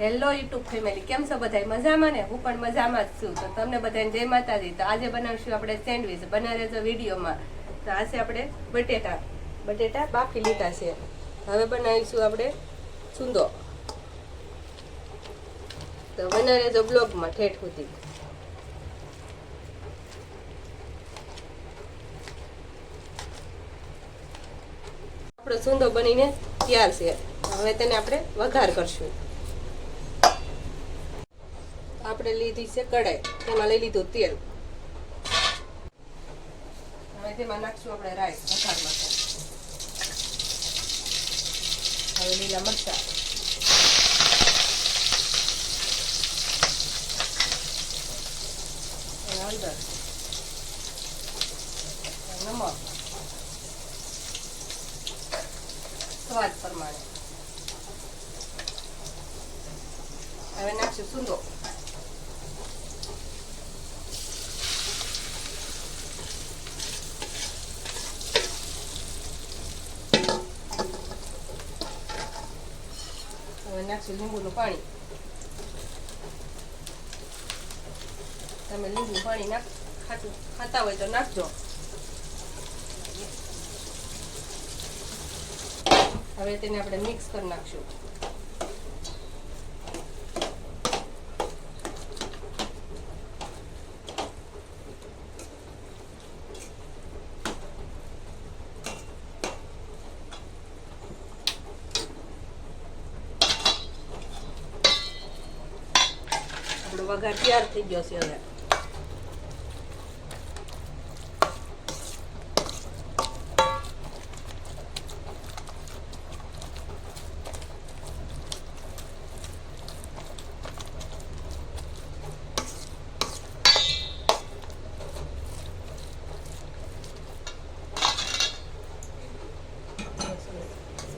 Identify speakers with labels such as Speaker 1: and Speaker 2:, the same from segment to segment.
Speaker 1: Hello YouTube family કેમ છો બધા મજામાં ને? હું પણ મજામાં જ છું. તો તમને બધાને જય માતાજી. તો આજે બનાવશું આપણે સેન્ડવિચ. બનાવે રહેજો વિડીયોમાં. તો આજે આપણે બટેટા. બટેટા બાફી લીધા છે. હવે બનાવીશું આપણે સુંદો. તો બનાવે રહેજો બ્લોગમાં ઠેઠ સુધી. આપણો સુંદો બનીને તૈયાર છે. હવે તેને આપણે વઘાર કરશું. આપણે લીધી છે કઢાઈ. તેમાં લઈ લીધું તેલ. હવે તેમાં નાખશું આપણે રાઈ વઘાર હવે લીલા મરચા. અને હળદર નમક. સ્વાદ પ્રમાણે. હવે નાખશું સુંદો હવે નાખશું લીંબુનું પાણી. તમે લીંબુ પાણી નાખ ખાતું ખાતા હોય તો નાખજો. હવે તેને આપણે મિક્સ કરી નાખશું. વઘાર તૈયાર થઈ ગયો છે હવે.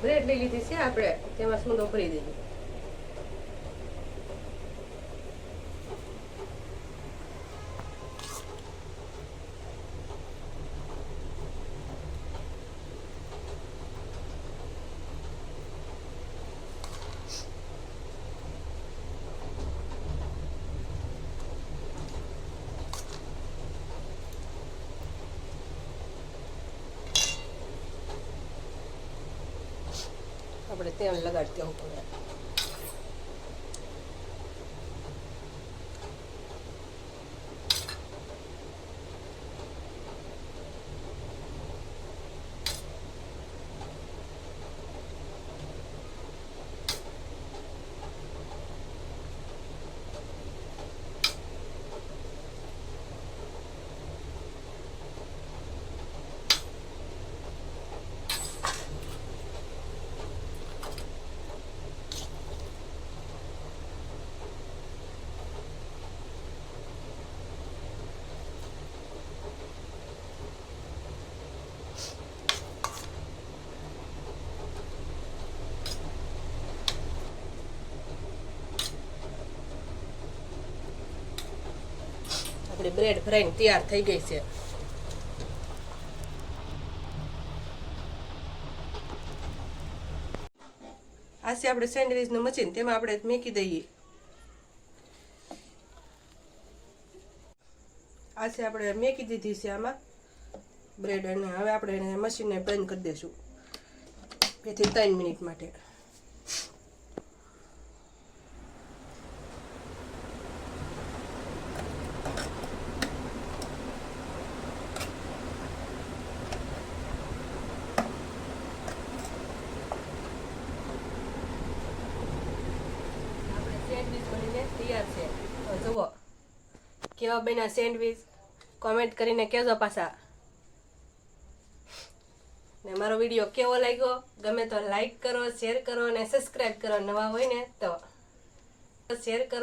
Speaker 1: બ્રેડ લઈ લીધી છે આપણે. તેમાં સુંદો ભરી દઈએ? આપણે તેલ લગાડી દેવું આપણી બ્રેડ ફ્રાઈન તૈયાર થઈ ગઈ છે. આ છે આપણે સેન્ડવિચનું મશીન તેમાં આપણે મેકી દઈએ. આ છે આપણે મેકી દીધી છે આમાં. બ્રેડ અને હવે આપણે એને મશીનને બંધ કરી દઈશું. બેથી ત્રણ મિનિટ માટે આપણે સેન્ડવિચ બનીને તૈયાર છે. જુઓ, કેવા બન્યા સેન્ડવિચ? કોમેન્ટ કરીને કહેજો પાછા. ને મારો વીડિયો કેવો લાગ્યો? ગમે તો લાઈક કરો શેર કરો અને સબસ્ક્રાઈબ કરો. નવા હોય ને તો શેર કરો.